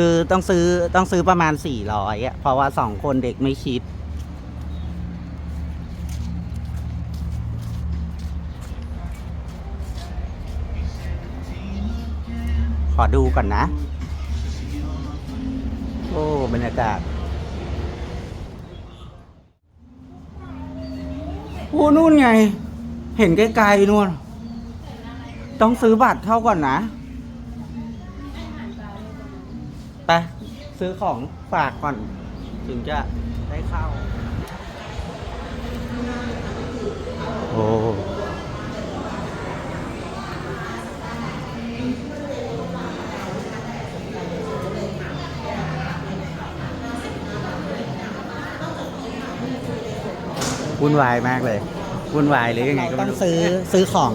คือต้องซื้อต้องซื้อประมาณสี่ร้อยอะเพราะว่าสองคนเด็กไม่คิด ขอดูก่อนนะ โอ้บรรยากาศโอ้นู่นไง เห็นไกลๆนู่น ต้องซื้อบัตรเข้าก่อนนะ ไปซื้อของฝากก่อน ถึงจะได้เข้า โอ้วุ่นวายมากเลยวุ่นวายหรือยังไงก็ต้องซื้อซื้อของ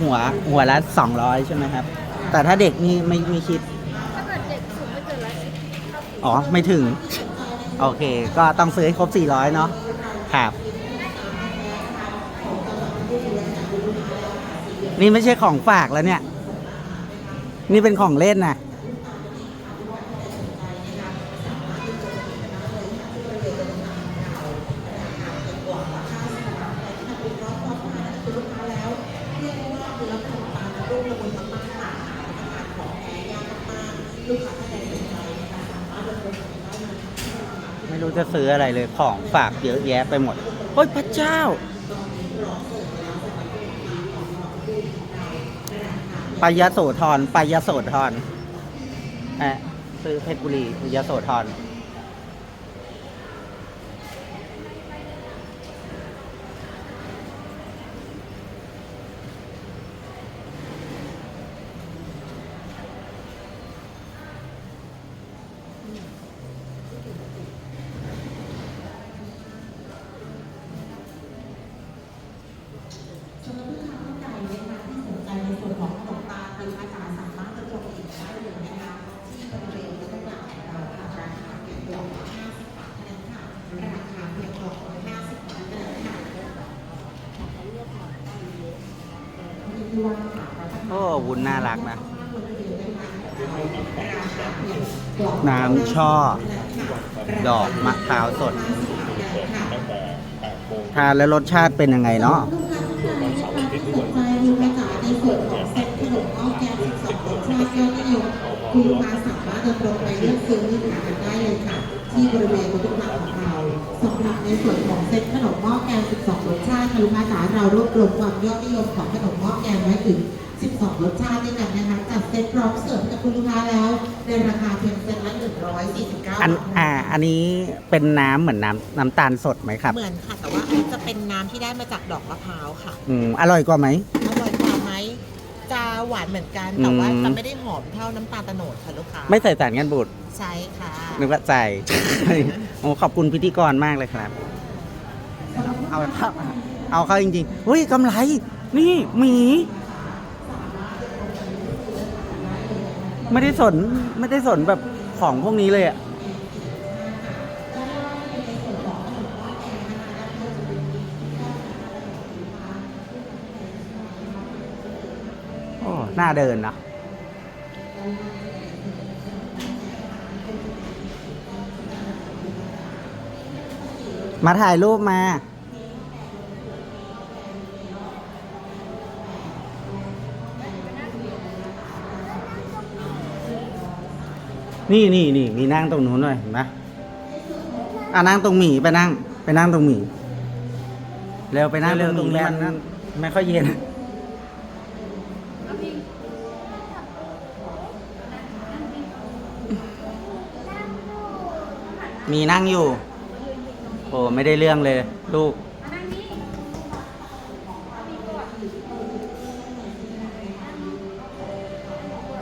หัวหัวละสองร้อยใช่ไหมครับ แต่ถ้าเด็กนี่ไม่ไม่คิดถ้าเกิด อ๋อ ไม่ถึง โอเค ก็ต้องซื้อให้ครบ 400 เนาะครับ นี่ไม่ใช่ของฝากแล้วเนี่ย นี่เป็นของเล่นนะ ออะไรเลยของฝากเยอะแยะไปหมดโอ้ยพระเจ้าปายาโสธรปายาโสธรอะซื้อเพชรบุรีปายาโสธร โอ้วุ้นน่ารักนะ น้ำช่อ ดอกมะพร้าวสด ทานแล้วรสชาติเป็นยังไงเนาะสนใจดูกระจายในส่วนของเซ็ตขนมหม้อแกง12รสชาติยอดนิยมคุณลูกค้าสามารถเดินตรงไปเลือกซื้อหากันได้เลยค่ะ ที่บริเวณบูธหลักของเรา สำหรับในส่วนของเซ็ตขนมหม้อแกง 12 รสชาติค่ะลูกค้าจ๋าเรารวบรวมความยอดนิยมของขนมหม้อแกงไว้ถึง 12 รสชาติด้วยกันนะคะจัดเซ็ตพร้อมเสิร์ฟให้กับคุณลูกค้าแล้วในราคาเพียงเซ็ตละ149บาทอันอ่าอันนี้เป็นน้ำเหมือนน้ำน้ำตาลสดไหมครับเหมือนค่ะ แต่ว่าอันนี้จะเป็นน้ำที่ได้มาจากดอกมะพร้าวค่ะ อืมอร่อยกว่าไหมอร่อยกว่าไหมจะ หวานเหมือนกัน แต่ว่าอืมจะไม่ได้หอมเท่าน้ำตาลโตโนดค่ะลูกค้าไม่ใส่สารกันบูดใช่ค่ะนึกว่าใส่โอ้ขอบคุณพิธีกรมากเลยครับ เอาเข้าเอาเข้าจริงๆเฮ้ยกำไร นี่หมี ไม่ได้สนไม่ได้สนแบบของพวกนี้เลยอะ น่าเดินนะมาถ่ายรูปมานี่นี่นี่มีนั่งตรงนู้นด้วยเห็นไหมอะนั่งตรงหมีไปนั่ง ไปนั่งตรงหมี เร็วไปนั่งตรงนี้มันไม่ค่อยเย็น มีนั่งอยู่ โอ้ไม่ได้เรื่องเลย ลูก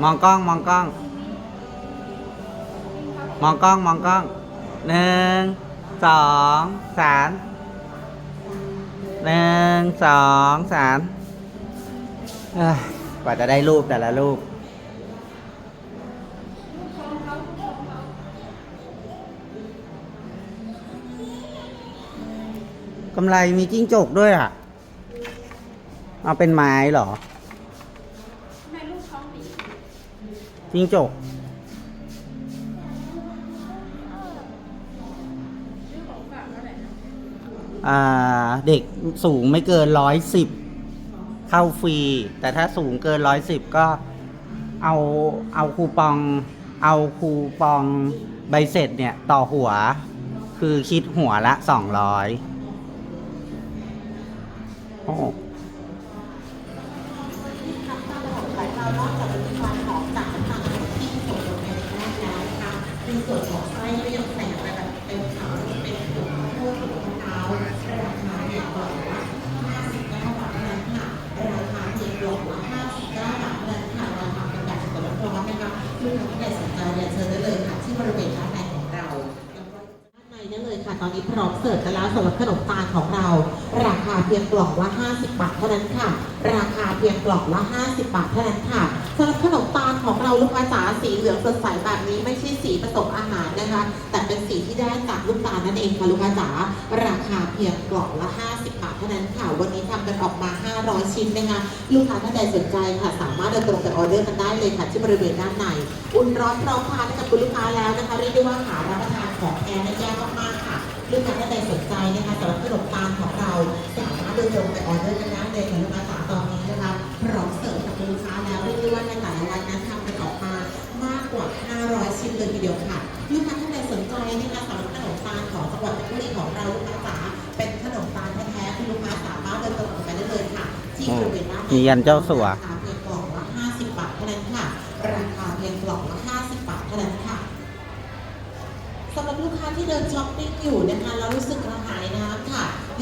มองกล้องมองกล้อง มองกล้องมองกล้องหนึ่งสองสามหนึ่งสองสามกว่าจะได้รูปแต่ละรูป กำไรมีจิ้งจกด้วยอะ เอาเป็นไม้เหรอจิ้งจก อ่า เด็กสูงไม่เกินร้อยสิบเข้าฟรี แต่ถ้าสูงเกินร้อยสิบก็เอาเอาคูปอง เอาคูปองใบเสร็จเนี่ย ต่อหัว คือคิดหัวละสองร้อย โอ้ในส่วนของไส้ก็ยังใส่ไปแบบเต็มถังเป็นถุงโค้กถุงมะพร้าวราคาเนี่ยกล่องละ59บาทเท่านั้นค่ะราคาเพียงกล่องละ59บาทเท่านั้นค่ะราคาเป็นแบบสดร้อนๆนะคะลูกค้าที่สนใจเรียนเชิญได้เลยค่ะที่บริเวณด้นในของเราด้านในได้เลยค่ะตอนนี้พร้อมเสิร์ฟกันแล้วสำหรับขนมตาลของเราราคาเพียงกล่องละ 50 บาทเท่านั้นค่ะ ราคาเพียงกล่องละ 50 บาทเท่านั้นค่ะสำหรับขนมตาลของเราลูกค้าจ๋าสีเหลืองสดใสแบบนี้ไม่ใช่สีผสมอาหารนะคะ แต่เป็นสีที่ได้จากลูกตาลนั่นเองค่ะลูกค้าจ๋าราคาเพียงกล่องละ 50 บาทเท่านั้นค่ะ วันนี้ทำกันออกมา 500 ชิ้นนะคะลูกค้าท่านใดสนใจค่ะ สามารถเดินตรงไปออเดอร์กันได้เลยค่ะที่บริเวณด้านในอุ่นร้อนพร้อมทานให้กับคุณลูกค้าแล้วนะคะเรียกได้ว่าหารับประทานของแท้ได้ยากมากๆค่ะลูกค้าท่านใดสนใจนะคะสำหรับขนมตาลของเรา สามารถเดินตรงไปออเดอร์กันได้เลยค่ะลูกค้าจ๋าตอนนี้นะคะพร้อมเสิร์ฟกับคุณลูกค้าแล้วเรียกได้ว่าในแต่ละวันนั้นทำกันออกมามากกว่า 500 ชิ้นเลยทีเดียวค่ะลูกค้าท่านใดสนใจนะคะสำหรับขนมตาลของจังหวัดเพชรบุรีของเราลูกค้าจ๋าเป็นขนมตาลแท้ๆคุณลูกค้าสามารถเดินตรงไปได้เลยค่ะ ที่บริเวณด้านในมียันเจ้าสัวราคาเพียงกล่องละ50 บาทเท่านั้นค่ะราคาเพียงกล่องละ50 บาทเท่านั้นค่ะสำหรับลูกค้าที่เดินช้อปปิ้งอยู่นะคะแล้วรู้สึกกระหายน้ำค่ะ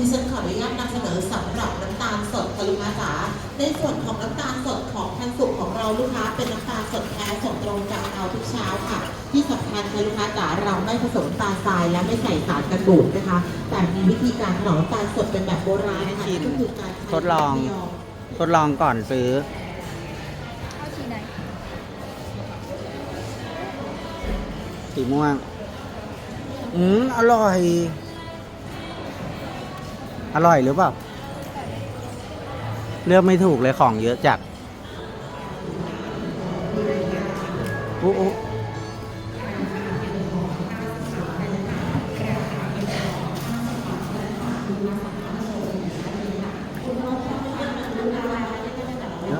ดิฉันขออนุญาตนำเสนอสำหรับน้ำตาลสดค่ะลูกค้าจ๋าในส่วนของน้ำตาลสดของพันสุกของเราลูกค้า เป็นน้ำตาลสดแท้ส่งตรงจากเราทุกเช้าค่ะ ที่สำคัญค่ะลูกค้าจ๋าเราไม่ผสมน้ำตาลทรายและไม่ใส่สารกันบูดนะคะ แต่มีวิธีการถนอมน้ำตาลสดเป็นแบบโบราณค่ะให้ชิมก็คือการใช้ทดลองไม่ยมทดลองก่อนซื้อเอาสีไหนสีม่วง อืม อร่อย อร่อยหรือเปล่า เลือกไม่ถูกเลยของเยอะจัดอุ๊อุ๊เน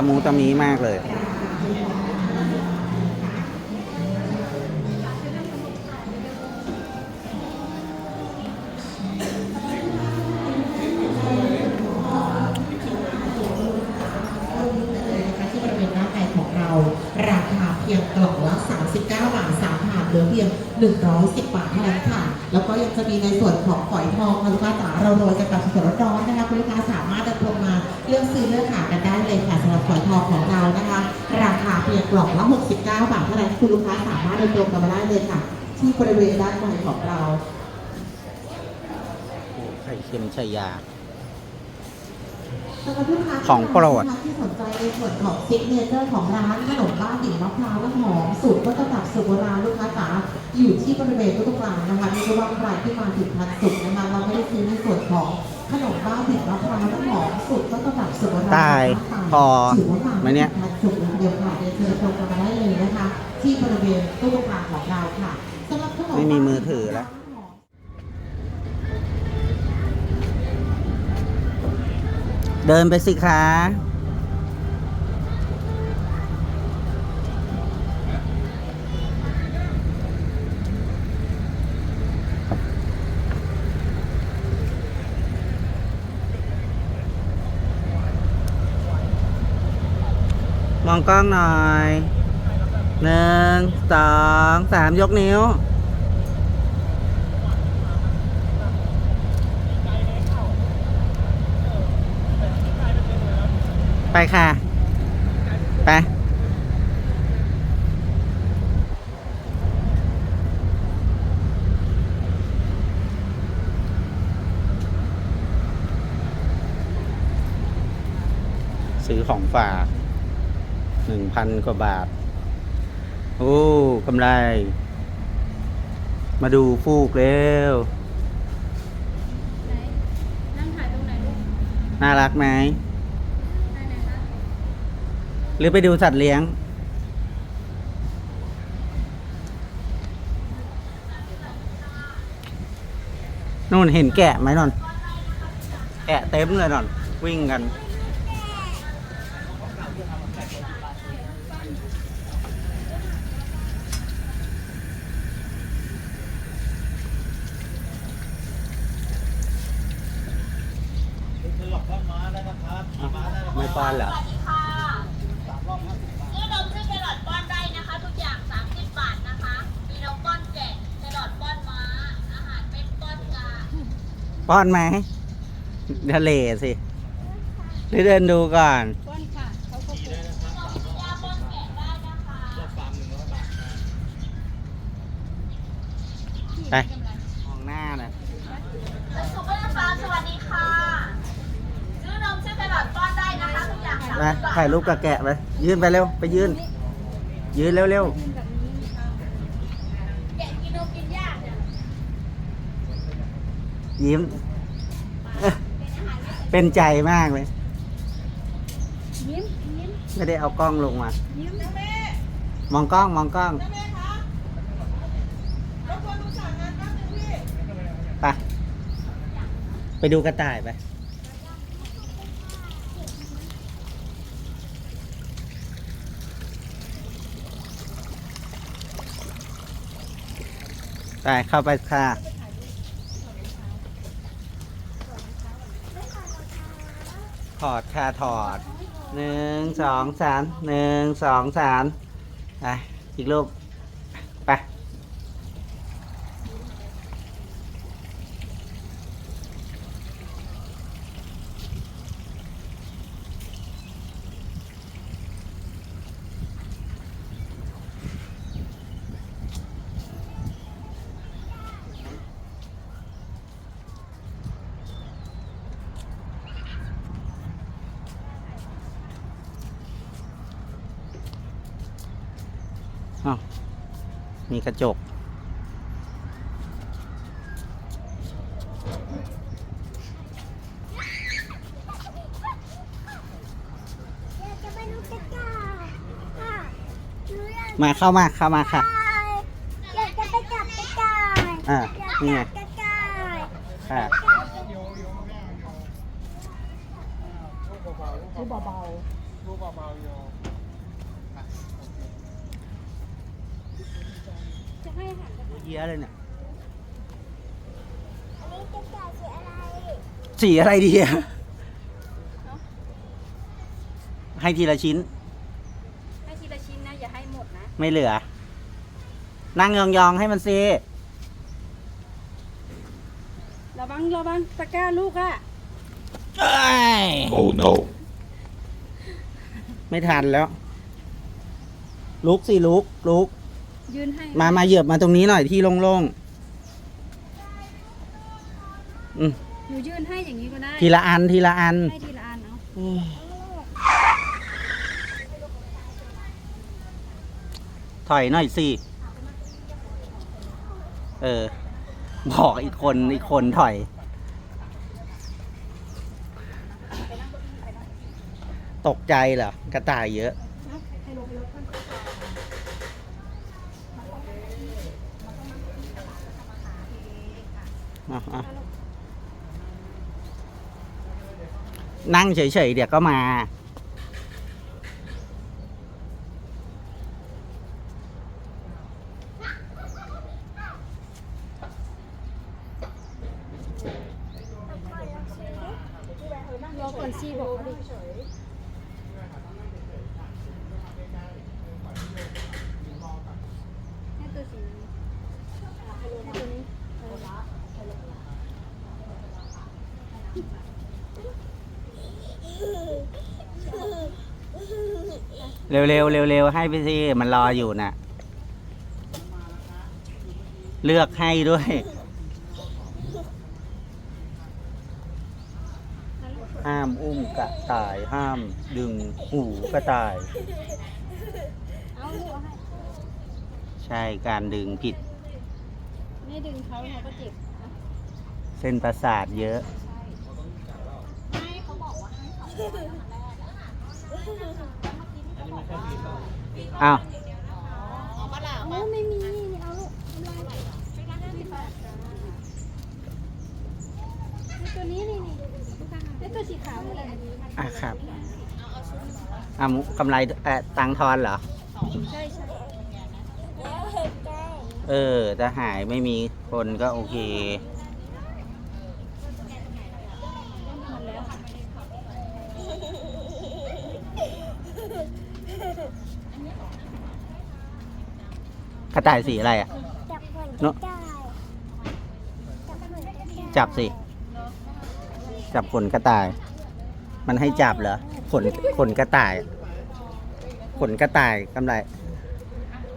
ะตะมูตะมีมากเลยนะคะที่บริเวณด้านในของเรา ราคาเพียงกล่องละ39 บาท3ถาดเหลือเพียง 110 บาทเท่านั้นค่ะ แล้วก็ยังจะมีในส่วนของฝอยทองค่ะลูกค้าจ๋าเราโรยกันแบบสดๆร้อนๆนะคะคุณลูกค้าสามารถ เดินตรงมาเลือกซื้อเลือกหากันได้เลยค่ะสำหรับฝอยทองของเรานะคะ ราคาเพียงกล่องละ 69 บาทเท่านั้นคุณลูกค้าสามารถเดินตรงกันมาได้เลยค่ะ ที่บริเวณด้านในของเราโอ้ไข่เค็มชัยยา สำหรับลูกค้าของโปรด ที่สนใจในส่วนของซิกเนเจอร์ของร้านขนมบ้าบิ่งมะพร้าวน้ำหอมสูตรต้นตำรับสูตรโบราณลูกค้าจ๋าอยู่ที่บริเวณทุกๆร้านนะคะไม่ว่าใครที่มาถึงพันสุกนะคะเราไม่ได้ซื้อในส่วนของ ขนมบ้าบิ่งมะพร้าวน้ำหอมสูตรต้นตำรับสูตรโบราณตายพอถือว่ามาไหมเนี่ยพันสุกเดียวค่ะเดินเชิญชมกันมาได้เลยนะคะ ที่บริเวณตู้กลางของเราค่ะสำหรับขนมไม่มีมือถือแล้วเดินไปสิคะ มองกล้องหน่อยหนึ่งสองสามยกนิ้ว ไปค่ะ ไปซื้อของฝาก หนึ่งพันกว่าบาท โอ้กำไร มาดูฟูกเร็วไหนนั่งถ่ายตรงไหนลูกน่ารักไหมไหนหรือไปดูสัตว์เลี้ยง นู่นเห็นแกะไหมนนแกะเต็มเลยนนวิ่งกัน ไม่ป้อนเหรอ นี่นมชื่อแครอทป้อนได้นะคะ ทุกอย่าง 30 บาทนะคะ มีนมป้อนแกะแครอทป้อนม้า อาหารเป็นป้อนกา ป้อนไหมทะเลสิหรือเดินดูก่อน ป้อนค่ะเขาก็ปลูกยาป้อนแกะได้นะคะไป มองหน้าหน่อยและสุขภาพฟาร์มสวัสดีค่ะชื่อนมชื่อแครอทป้อนได้นะคะทุกอย่างไป30บาทถ่ายรูปกับแกะไป ยืนไปเร็ว ไปยืน ยืนเร็วเร็วขึ้นแบบนี้ค่ะแกะกินนมกินยากเนี่ยๆยิ้มเอ้อ เป็นใจมากเลย ยิ้มยิ้มไม่ได้เอากล้องลงมา ยิ้มมองกล้องมองกล้องไปไปดูกระต่ายไปไปเข้าไปค่ะ ถอดค่ะถอดหนึ่งสองสามหนึ่งสองสามไปอีกรูปไป กระจกอยากจะไปดูกระต่ายค่ะหนูอยากมาเข้ามาเข้ามาค่ะ อยากจะไปจับกระต่ายอ่าอยากนี่ไงจับกระต่ายค่ะ คือเบา จะให้อาหารกระต่าย เยอะเลยเนี่ย อันนี้กระต่าย สีอะไรสีอะไรดีอะให้ทีละชิ้น ให้ทีละชิ้นนะ อย่าให้หมดนะ ไม่เหลือ นั่งยองๆให้มันซีระวังระวังตะกร้าลูกอะ Oh no. ไม่ทันแล้ว ลุกสิลุกลุก ยืนให้ มามาเหยียบมาตรงนี้หน่อยที่โล่งๆอืม หนูยืนให้อย่างนี้ก็ได้ ทีละอันทีละอัน ให้ทีละอันเอาถอยหน่อยสิ เออ บอกอีกคนอีกคนถอย ตกใจเหรอ กระต่ายเยอะให้ลงไปรถก่อนอะอะ นั่งเฉยๆเดี๋ยวก็มา รอก่อนซีบอกเขาดิให้ตัวสีนี้ให้ตัวนี้เออ เร็วๆเร็วๆให้ไปสิมันรออยู่น่ะ เลือกให้ด้วย ห้ามอุ้มกระต่ายห้ามดึงหูกระต่ายเอาลูกเอาให้ใช่การดึงผิด ไม่ดึงเขาเขาก็เจ็บนะเส้นประสาทเยอะไม่เขาบอกว่าให้เขา อ้าวโอ้ไม่มีไม่เอาลูกทำลายในตัวนี้นี่นี่ในตัวสีขาวนี่แหละอะครับอะมุกำไรเอ่อตังค์ทอนเหรอ ใช่ใช่แล้วเห็นใจเออถ้าหายไม่มีคนก็โอเค กระต่ายสีอะไรอะ จับคนเนอะได้จับคนได้จับสิ จับขนกระต่าย มันให้จับเหรอขนขนกระต่ายขนกระต่ายกำไร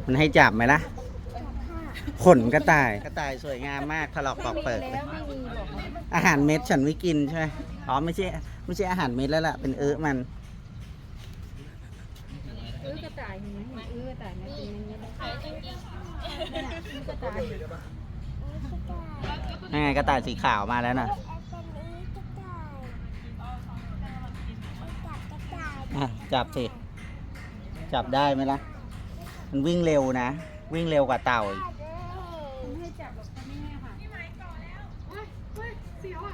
มันให้จับไหมล่ะขนกระต่ายกระต่ายสวยงามมากถลอกปอกเปิดแล้วไม่มีหรอกอาหารเม็ดฉันไม่กินใช่ไหมอ๋อไม่ใช่ไม่ใช่อาหารเม็ดแล้วล่ะเป็นเออมันอื้อกระ ตายเห็นไหมเอื้อตายไหมเป็นอย่างนี้เนี่ยอื้อกระต่ายยังไงกระต่ายสีขาวมาแล้วน่ะอะจับสิ จับได้ไหมล่ะ มันวิ่งเร็วนะ วิ่งเร็วกว่าเต่าอีกไม่ให้จับหรอกแม่ค่ะพี่ไม้ก่อแล้วเฮ้ยเฮ้ยเสียวอะ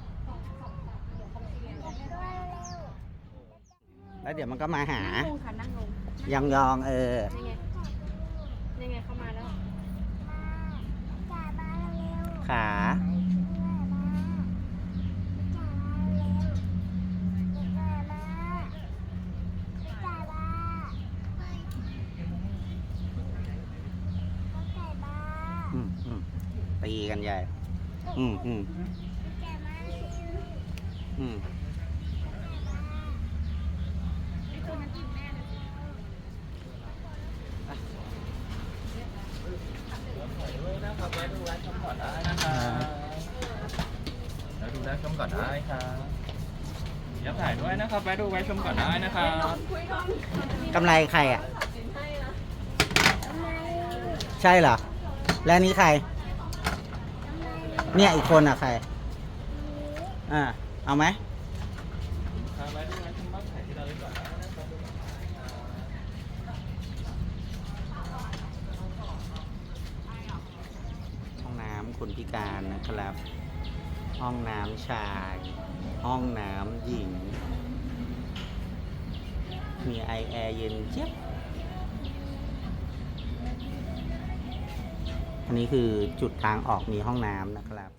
แล้วเดี๋ยวมันก็มาหา นั่งลงค่ะนั่งลงยองยองๆเออ นี่ไงนี่ไงเขามาแล้ว ขา อืมอืมตีกันใหญ่ อืมอืมอืม แล้วดูได้ชมก่อนได้ครับเดี๋ยวถ่ายด้ วยนะครับแวะดูแวะชมก่อนได้นะครับ กำไรใครอะ ใช่เหรอ และนี่ใคร เนี่ยอีกคนอะใคร อ่า เอาไหมครับแวะดูแวะชมบ้านถ่ที่เราเลยก่อนได้นะครับห้องน้ำคนพิการนะครับ ห้องน้ำชาย ห้องน้ำหญิง มีไอแอร์เย็นเจี๊ยบอันนี้คือจุดทางออกมีห้องน้ำนะครับ